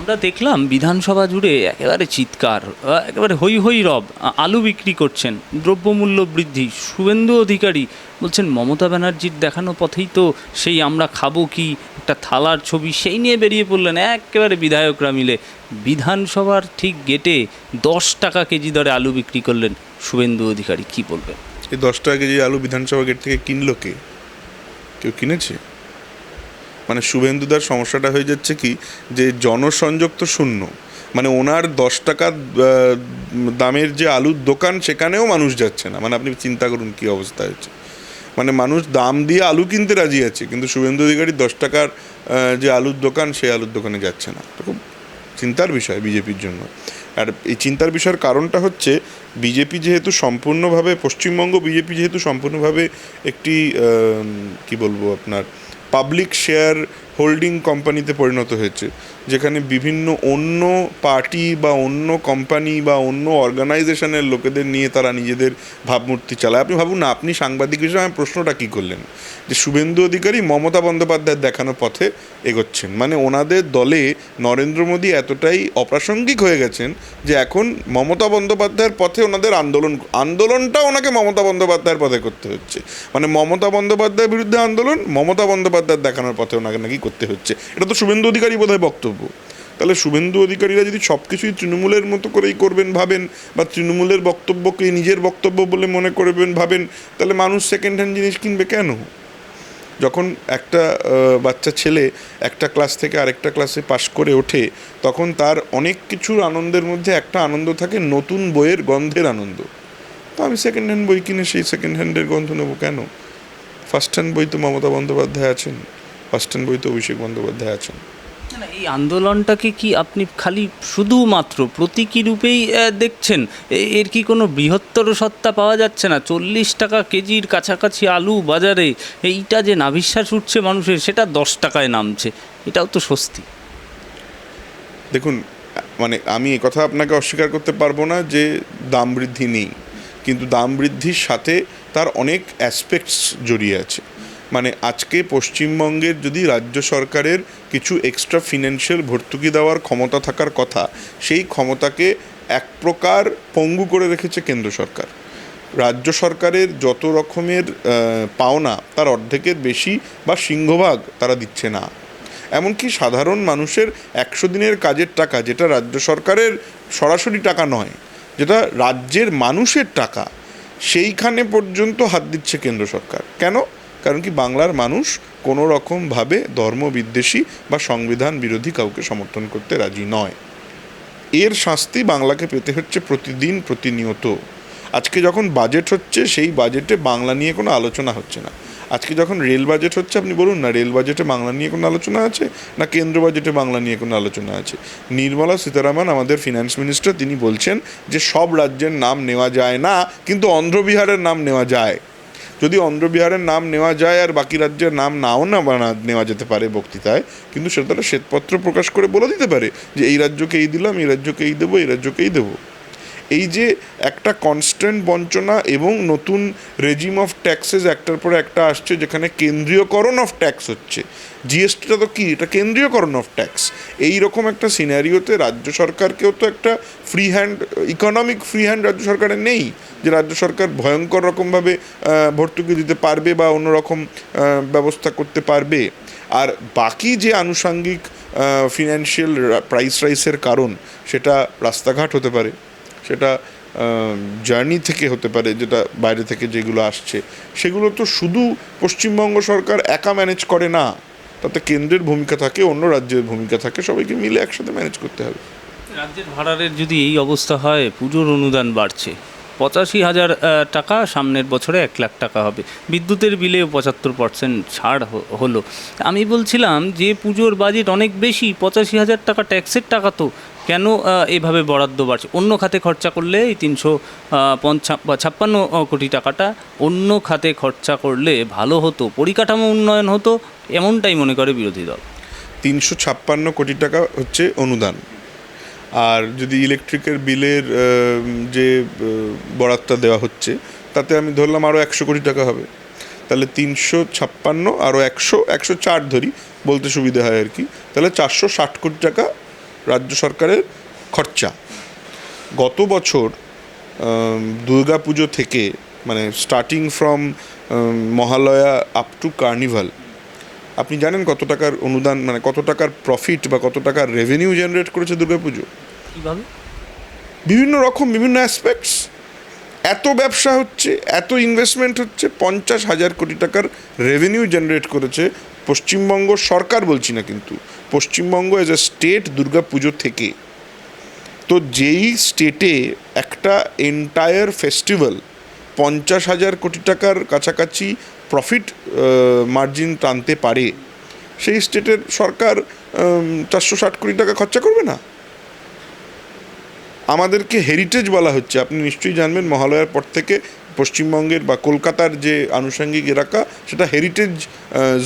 আমরা দেখলাম বিধানসভা জুড়ে একেবারে চিৎকার একেবারে হই হই রব আলু বিক্রি করছেন, দ্রব্যমূল্য বৃদ্ধি, শুভেন্দু অধিকারী বলছেন, মমতা ব্যানার্জির দেখানো পথেই তো সেই আমরা খাব কি, একটা থালার ছবি, সেই নিয়ে বেরিয়ে পড়লেন একেবারে বিধায়করা মিলে। বিধানসভার ঠিক গেটে দশ টাকা কেজি দরে আলু বিক্রি করলেন শুভেন্দু অধিকারী, কি বলবেন? এই দশ টাকা কেজি আলু বিধানসভা গেট থেকে কিনলো কে? কেউ কিনেছে? মানে শুভেন্দুদার সমস্যাটা হয়ে যাচ্ছে কি, যে জনসংযোগ তো শূন্য। মানে ওনার দশ টাকা দামের যে আলুর দোকান সেখানেও মানুষ যাচ্ছে না। মানে আপনি চিন্তা করুন কি অবস্থা হয়েছে মানে মানুষ দাম দিয়ে আলু কিনতে রাজি আছে, কিন্তু শুভেন্দু অধিকারী দশ টাকার যে আলুর দোকান সেই আলুর দোকানে যাচ্ছে না। এটা খুব চিন্তার বিষয় বিজেপির জন্য। আর এই চিন্তার বিষয়ের কারণটা হচ্ছে, বিজেপি যেহেতু সম্পূর্ণভাবে, পশ্চিমবঙ্গ বিজেপি যেহেতু সম্পূর্ণভাবে একটি কি বলব আপনার পাবলিক শেয়ার হোল্ডিং কোম্পানিতে পরিণত হয়েছে, যেখানে বিভিন্ন অন্য পার্টি বা অন্য কোম্পানি বা অন্য অর্গানাইজেশনের লোকেদের নিয়ে তারা নিজেদের ভাবমূর্তি চালায়। আপনি ভাবুন না, আপনি সাংবাদিক হিসেবে প্রশ্নটা কী করলেন? যে শুভেন্দু অধিকারী মমতা বন্দ্যোপাধ্যায়ের দেখানো পথে এগোচ্ছেন মানে ওনাদের দলে নরেন্দ্র মোদী এতটাই অপ্রাসঙ্গিক হয়ে গেছেন যে এখন মমতা বন্দ্যোপাধ্যায়ের পথে ওনাদের আন্দোলন আন্দোলনটা ওনাকে মমতা বন্দ্যোপাধ্যায়ের পথে করতে হচ্ছে। মানে মমতা বন্দ্যোপাধ্যায়ের বিরুদ্ধে আন্দোলন, মমতা বন্দ্যোপাধ্যায়ের দেখানোর পথে ওনাকে নাকি করতে হচ্ছে। এটা তো শুভেন্দু অধিকারী বোধহয় বক্তব্য। তাহলে শুভেন্দু অধিকারীরা যদি সব কিছুই তৃণমূলের মতো করেই করবেন ভাবেন, বা তৃণমূলের বক্তব্যকে নিজের বক্তব্য বলে মনে করবেন ভাবেন, তাহলে মানুষ সেকেন্ড হ্যান্ড জিনিস কিনবে কেন? যখন একটা বাচ্চা ছেলে একটা ক্লাস থেকে আরেকটা ক্লাসে পাশ করে ওঠে, তখন তার অনেক কিছুর আনন্দের মধ্যে একটা আনন্দ থাকে, নতুন বইয়ের গন্ধের আনন্দ। তো আমি সেকেন্ড হ্যান্ড বই কিনে সেই সেকেন্ড হ্যান্ডের গন্ধ নেব কেন? ফার্স্ট হ্যান্ড বই তো মমতা বন্দ্যোপাধ্যায় আছেন। ফার্স্ট হ্যান্ড বই অভিষেক বন্দ্যোপাধ্যায় আছেন। এই আন্দোলনটাকে কি আপনি খালি শুধুমাত্র প্রতীকী রূপেই দেখছেন? এর কি কোনো বৃহত্তর সত্তা পাওয়া যাচ্ছে না? চল্লিশ টাকা কেজির কাছাকাছি আলু বাজারে এইটা যে নাভিশ্বাস উঠছে মানুষের সেটা দশ টাকায় নামছে। এটাও তো স্বস্তি। দেখুন মানে আমি কথা আপনাকে অস্বীকার করতে পারব না যে দাম বৃদ্ধি নেই। কিন্তু দাম বৃদ্ধির সাথে তার অনেক অ্যাসপেক্টস জড়িয়ে আছে। মানে আজকে পশ্চিমবঙ্গের যদি রাজ্য সরকারের কিছু এক্সট্রা ফিনান্সিয়াল ভর্তুকি দেওয়ার ক্ষমতা থাকার কথা, সেই ক্ষমতাকে এক প্রকার পঙ্গু করে রেখেছে কেন্দ্র সরকার। রাজ্য সরকারের যত রকমের পাওনা তার অর্ধেকের বেশি বা সিংহভাগ তারা দিচ্ছে না। এমনকি সাধারণ মানুষের একশো দিনের কাজের টাকা, যেটা রাজ্য সরকারের সরাসরি টাকা নয়, যেটা রাজ্যের মানুষের টাকা, সেইখানে পর্যন্ত হাত দিচ্ছে কেন্দ্র সরকার। কেন? কারণ কি বাংলার মানুষ কোনো রকমভাবে ধর্মবিদ্বেষী বা সংবিধান বিরোধী কাউকে সমর্থন করতে রাজি নয়। এর শাস্তি বাংলাকে পেতে হচ্ছে প্রতিদিন প্রতিনিয়ত। আজকে যখন বাজেট হচ্ছে, সেই বাজেটে বাংলা নিয়ে কোনো আলোচনা হচ্ছে না। আজকে যখন রেল বাজেট হচ্ছে, আপনি বলুন না, রেল বাজেটে বাংলা নিয়ে কোনো আলোচনা আছে, না কেন্দ্র বাজেটে বাংলা নিয়ে কোনো আলোচনা আছে? নির্মলা সীতারামন, আমাদের ফিনান্স মিনিস্টার তিনি বলছেন যে সব রাজ্যের নাম নেওয়া যায় না, কিন্তু অন্ধ্রবিহারের নাম নেওয়া যায়। যদি অন্ধ্রবিহারের নাম নেওয়া যায় আর বাকি রাজ্যের নাম নাও না নেওয়া যেতে পারে বক্তৃতায়, কিন্তু সেটা তারা শ্বেতপত্র প্রকাশ করে বলে দিতে পারে যে এই রাজ্যকে এই দিলাম, এই রাজ্যকে এই দেবো, এই রাজ্যকে এই দেবো। এই যে একটা কনস্ট্যান্ট বঞ্চনা এবং নতুন রেজিম অফ ট্যাক্সেস একটার পর একটা আসছে, যেখানে কেন্দ্রীয়করণ অফ ট্যাক্স হচ্ছে। জিএসটিটা তো কী? এটা কেন্দ্রীয়করণ অফ ট্যাক্স এই রকম একটা সিনারিওতে রাজ্য সরকারকেও তো একটা free hand economic free hand রাজ্য সরকারের নেই। যে রাজ্য সরকার ভয়ঙ্কর রকমভাবে ভর্তুকি দিতে পারবে বা অন্য রকম ব্যবস্থা করতে পারবে। আর বাকি যে আনুষাঙ্গিক ফিনান্সিয়াল প্রাইস রাইসের কারণ, সেটা রাস্তাঘাট হতে পারে। সেটা জার্নি থেকে হতে পারে, যেটা বাইরে থেকে যেগুলো আসছে, সেগুলো তো শুধু পশ্চিমবঙ্গ সরকার একা ম্যানেজ করে না। তাতে কেন্দ্রের ভূমিকা থাকে, অন্য রাজ্যের ভূমিকা থাকে, সবাইকে মিলে একসাথে ম্যানেজ করতে হবে। রাজ্যের ভাড়ারের যদি এই অবস্থা হয়, পুজোর অনুদান বাড়ছে। পঁচাশি হাজার টাকা, সামনের বছরে এক লাখ টাকা হবে। বিদ্যুতের বিলে পঁচাত্তর পার্সেন্ট ছাড় হলো। আমি বলছিলাম যে পুজোর বাজেট অনেক বেশি, পঁচাশি হাজার টাকা ট্যাক্সের টাকা তো। কেন এভাবে বরাদ্দ বাড়ছে? অন্য খাতে খরচা করলে এই তিনশো পঞ্চা ছাপ্পান্ন কোটি টাকাটা অন্য খাতে খরচা করলে ভালো হতো, পরিকাঠামো উন্নয়ন হতো, এমনটাই মনে করে বিরোধী দল। তিনশো ছাপ্পান্ন কোটি টাকা হচ্ছে অনুদান। আর যদি ইলেকট্রিকের বিলের যে বরাতটা দেওয়া হচ্ছে, তাতে আমি ধরলাম আরও একশো কোটি টাকা হবে। তাহলে তিনশো ছাপ্পান্ন আরও একশো একশো চার ধরি, বলতে সুবিধা হয় আর কি। তাহলে চারশো ষাট কোটি টাকা রাজ্য সরকারের খরচা। গত বছর দুর্গা পুজো থেকে মানে starting from Mahalaya up to carnival আপনি জানেন কত টাকার অনুদান মানে কত টাকার প্রফিট বা কত টাকার রেভিনিউ জেনারেট করেছে দুর্গাপুজো কীভাবে? বিভিন্ন রকম বিভিন্ন অ্যাসপেক্টস এত ব্যবসা হচ্ছে এত ইনভেস্টমেন্ট হচ্ছে পঞ্চাশ হাজার কোটি টাকার রেভিনিউ জেনারেট করেছে পশ্চিমবঙ্গ সরকার বলছি না কিন্তু। Paschimbanga as a state Durga Pujo থেকে। তো যেই স্টেটে একটা এন্টায়ার ফেস্টিভ্যাল পঞ্চাশ হাজার কোটি টাকার কাছাকাছি প্রফিট মার্জিন টানতে পারে, সেই স্টেটের সরকার চারশো ষাট কোটি টাকা খরচা করবে না? আমাদেরকে হেরিটেজ বলা হচ্ছে। আপনি নিশ্চয়ই জানবেন, মহালয়ার পর থেকে পশ্চিমবঙ্গের বা কলকাতার যে আনুষঙ্গিক এলাকা, সেটা হেরিটেজ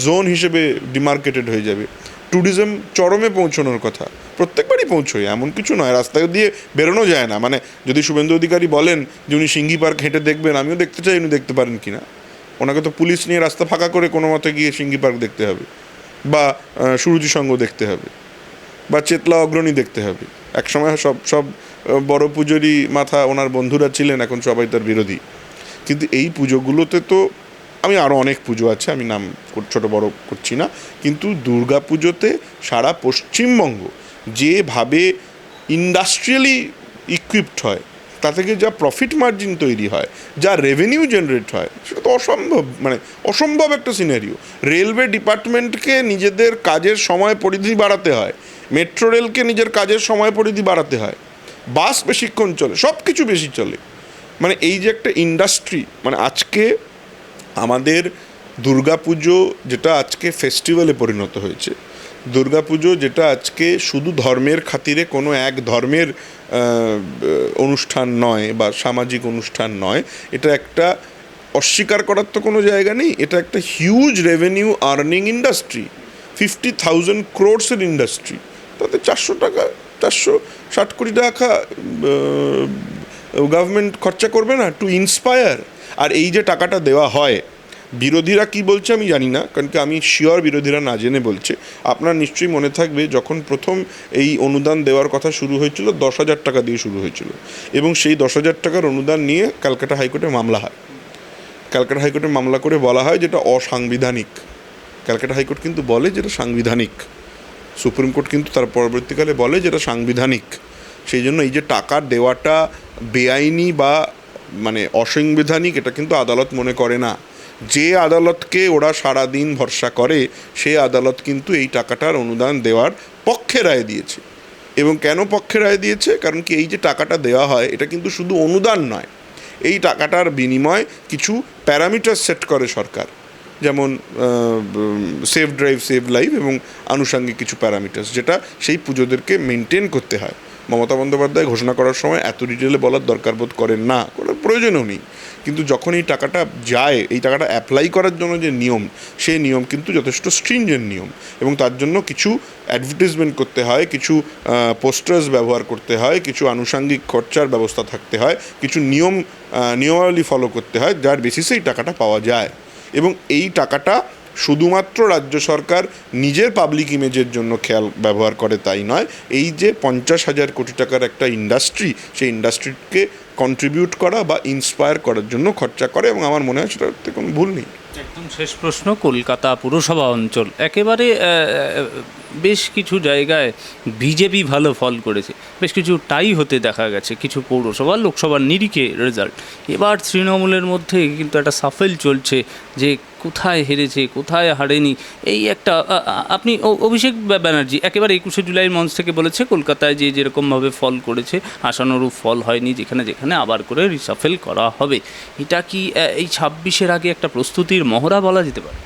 জোন হিসেবে ডিমার্কেটেড হয়ে যাবে। ট্যুরিজম চরমে পৌঁছানোর কথা। প্রত্যেকবারই পৌঁছয়, এমন কিছু নয়, রাস্তায় দিয়ে বেরোনো যায় না। মানে যদি শুভেন্দু অধিকারী বলেন যে উনি সিঙ্গি পার্ক হেঁটে দেখবেন, আমিও দেখতে চাই উনি দেখতে পারেন কি না ওনাকে তো পুলিশ নিয়ে রাস্তা ফাঁকা করে কোনো মতে গিয়ে সিঙ্গি পার্ক দেখতে হবে, বা সুরুচি সঙ্গ দেখতে হবে, বা, চেতলা অগ্রণী দেখতে হবে। একসময় সব সব বড় পুজোরই মাথা ওনার বন্ধুরা ছিলেন, এখন সবাই তার বিরোধী। কিন্তু এই পুজোগুলোতে তো আমি আরও অনেক পুজো আছে, আমি নাম ছোট বড় করছি না, কিন্তু দুর্গা পুজোতে সারা পশ্চিমবঙ্গ যেভাবে ইন্ডাস্ট্রিয়ালি ইকুইপড হয় তা থেকে যা প্রফিট মার্জিন তৈরি হয়, যা রেভিনিউ জেনারেট হয়, সেটা তো অসম্ভব মানে অসম্ভব একটা সিনারিও রেলওয়ে ডিপার্টমেন্টকে নিজেদের কাজের সময় পরিধি বাড়াতে হয় মেট্রো রেলকে নিজের কাজের সময় পরিধি বাড়াতে হয় বাস বেশিক্ষণ চলে সব কিছু বেশি চলে। মানে এই যে একটা ইন্ডাস্ট্রি মানে আজকে আমাদের দুর্গাপুজো যেটা আজকে ফেস্টিভ্যালে পরিণত হয়েছে, দুর্গাপুজো যেটা আজকে শুধু ধর্মের খাতিরে কোনো এক ধর্মের অনুষ্ঠান নয় বা সামাজিক অনুষ্ঠান নয়, এটা একটা অস্বীকার করার তো কোনো জায়গা নেই, এটা একটা huge revenue earning industry fifty thousand ক্রোডসের industry তাতে চারশো টাকা, চারশো ষাট কোটি টাকা গভর্নমেন্ট খরচা করবে না টু ইন্সপায়ার আর এই যে টাকাটা দেওয়া হয়, বিরোধীরা কি বলছে আমি জানি না, কারণ কি আমি শিওর বিরোধীরা না জেনে বলছে। আপনার নিশ্চয়ই মনে থাকবে, যখন প্রথম এই অনুদান দেওয়ার কথা শুরু হয়েছিল, দশ হাজার টাকা দিয়ে শুরু হয়েছিল। এবং সেই দশ হাজার টাকার অনুদান নিয়ে ক্যালকাটা হাইকোর্টে মামলা হয়। ক্যালকাটা হাইকোর্টে মামলা করে বলা হয় যেটা অসাংবিধানিক। ক্যালকাটা হাইকোর্ট কিন্তু বলে যেটা সাংবিধানিক। সুপ্রিম কোর্ট কিন্তু তার পরবর্তীকালে বলে যেটা সাংবিধানিক। সেই জন্য এই যে টাকা দেওয়াটা বেআইনি বা মানে অসাংবিধানিক, এটা কিন্তু আদালত মনে করে না। যে আদালতকে ওরা সারা দিন ভরসা করে সেই আদালত কিন্তু এই টাকাটার অনুদান দেওয়ার পক্ষে রায় দিয়েছে। এবং কেন পক্ষে রায় দিয়েছে? কারণ কি এই যে টাকাটা দেওয়া হয়, এটা কিন্তু শুধু অনুদান নয়। এই টাকাটার বিনিময় কিছু প্যারামিটার সেট করে সরকার। যেমন সেভ ড্রাইভ, সেভ লাইফ এবং আনুষঙ্গিক কিছু প্যারামিটার্স, যেটা সেই পুজোদেরকে মেনটেন করতে হয়। মমতা বন্দ্যোপাধ্যায় ঘোষণা করার সময় এত ডিটেলে বলার দরকার বোধ করেন না, করার প্রয়োজনও নেই। কিন্তু যখন এই টাকাটা যায়, এই টাকাটা অ্যাপ্লাই করার জন্য যে নিয়ম সেই নিয়ম কিন্তু যথেষ্ট স্ট্রিনজেন্ট নিয়ম এবং তার জন্য কিছু অ্যাডভার্টিজমেন্ট করতে হয়, কিছু পোস্টার্স ব্যবহার করতে হয়, কিছু আনুষঙ্গিক খরচার ব্যবস্থা থাকতে হয়, কিছু নিয়ম নিয়মাবলী ফলো করতে হয়, যার বেসিসে এই টাকাটা পাওয়া যায়। এবং এই টাকাটা শুধুমাত্র রাজ্য সরকার নিজের পাবলিক ইমেজের জন্য খেয়াল ব্যবহার করে তাই নয়, এই যে পঞ্চাশ হাজার কোটি টাকার একটা ইন্ডাস্ট্রি সেই ইন্ডাস্ট্রিকে কন্ট্রিবিউট করা বা ইন্সপায়ার করার জন্য খরচা করে এবং আমার মনে হয় সেটাতে কোনো ভুল নেই। একদম শেষ প্রশ্ন, কলকাতা পুরসভা অঞ্চল। একেবারে বেশ কিছু জায়গায় বিজেপি ভালো ফল করেছে। বেশ কিছু টাই হতে দেখা গেছে, কিছু পৌরসভা, লোকসভার নিরিখে রেজাল্ট এবার তৃণমূলের মধ্যে কিন্তু একটা সাফেল চলছে যে কোথায় হেরেছে, কোথায় হারেনি, এই একটা আপনি অভিষেক ব্য- ব্যানার্জি, একেবারে একুশে জুলাই মঞ্চ থেকে বলেছে কলকাতায় যে যেরকমভাবে ফল করেছে, আশানুরূপ ফল হয়নি, যেখানে যেখানে আবার করে রিসাফেল করা হবে। এটা কি এই ছাব্বিশের আগে একটা প্রস্তুতির মহড়া বলা যেতে পারে?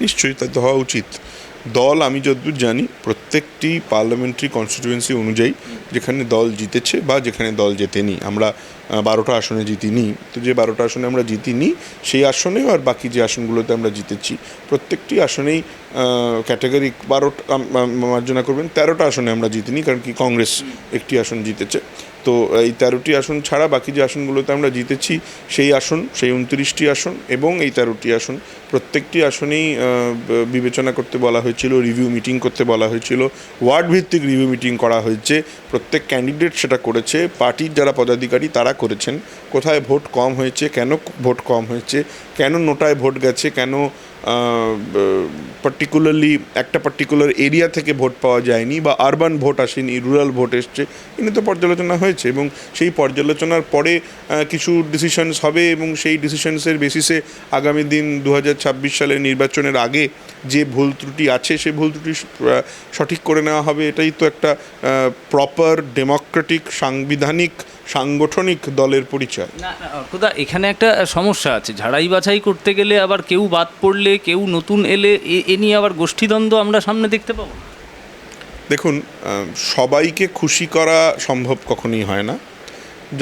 নিশ্চয়ই তাই তো হওয়া উচিত। দল, আমি যতদূর জানি, প্রত্যেকটি পার্লামেন্টারি কনস্টিটিউয়েন্সি অনুযায়ী যেখানে দল জিতেছে বা যেখানে দল জেতেনি। আমরা বারোটা আসনে জিতিনি। তো যে বারোটা আসনে আমরা জিতিনি, সেই আসনেও আর বাকি যে আসনগুলোতে আমরা জিতেছি। প্রত্যেকটি আসনেই ক্যাটাগরি বারোটা মার্জনা করবেন, তেরোটা আসনে আমরা জিতিনি, কারণ কি কংগ্রেস একটি আসন জিতেছে। তো এই তেরোটি আসন ছাড়া বাকি যে আসনগুলোতে আমরা জিতেছি, সেই আসন, সেই উনত্রিশটি আসন এবং এই তেরোটি আসন, প্রত্যেকটি আসনেই বিবেচনা করতে বলা হয়েছিল রিভিউ মিটিং করতে বলা হয়েছিল ওয়ার্ড ভিত্তিক রিভিউ মিটিং করা হয়েছে। প্রত্যেক ক্যান্ডিডেট সেটা করেছে, পার্টির যারা পদাধিকারী, তারা করেছেন, কোথায় ভোট কম হয়েছে, কেন ভোট কম হয়েছে, কেন নোটায় ভোট গেছে, কেন পার্টিকুলারলি একটা পার্টিকুলার এরিয়া থেকে ভোট পাওয়া যায়নি বা আরবান ভোট আসেনি রুরাল ভোট এসছে এগুলো তো পর্যালোচনা হয়েছে এবং সেই পর্যালোচনার পরে কিছু ডিসিশনস হবে এবং সেই ডিসিশনসের বেসিসে আগামী দিন দু হাজার ছাব্বিশ সালের নির্বাচনের আগে যে ভুল ত্রুটি আছে সেই ভুল ত্রুটি সঠিক করে নেওয়া হবে, এটাই তো একটা প্রপার ডেমোক্রেটিক সাংবিধানিক, সাংগঠনিক দলের পরিচয়। না না, এখানে একটা সমস্যা আছে। ঝাড়াই বাছাই করতে গেলে আবার কেউ বাদ পড়লে কেউ নতুন এলে এ নিয়ে আবার গোষ্ঠীদ্বন্দ্ব আমরা সামনে দেখতে পাবো। দেখুন সবাইকে খুশি করা সম্ভব কখনোই হয় না।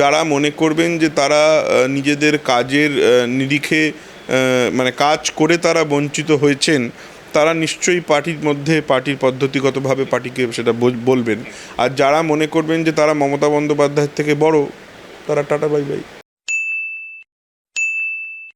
যারা মনে করবেন যে তারা নিজেদের কাজের নিরিখে মানে কাজ করে তারা বঞ্চিত হয়েছেন তারা নিশ্চয়ই পার্টির মধ্যে পার্টির পদ্ধতিগতভাবে পার্টিকে সেটা বলবেন। আর যারা মনে করবেন যে তারা মমতা বন্দ্যোপাধ্যায়ের থেকে বড় তারা টাটা বাই বাই।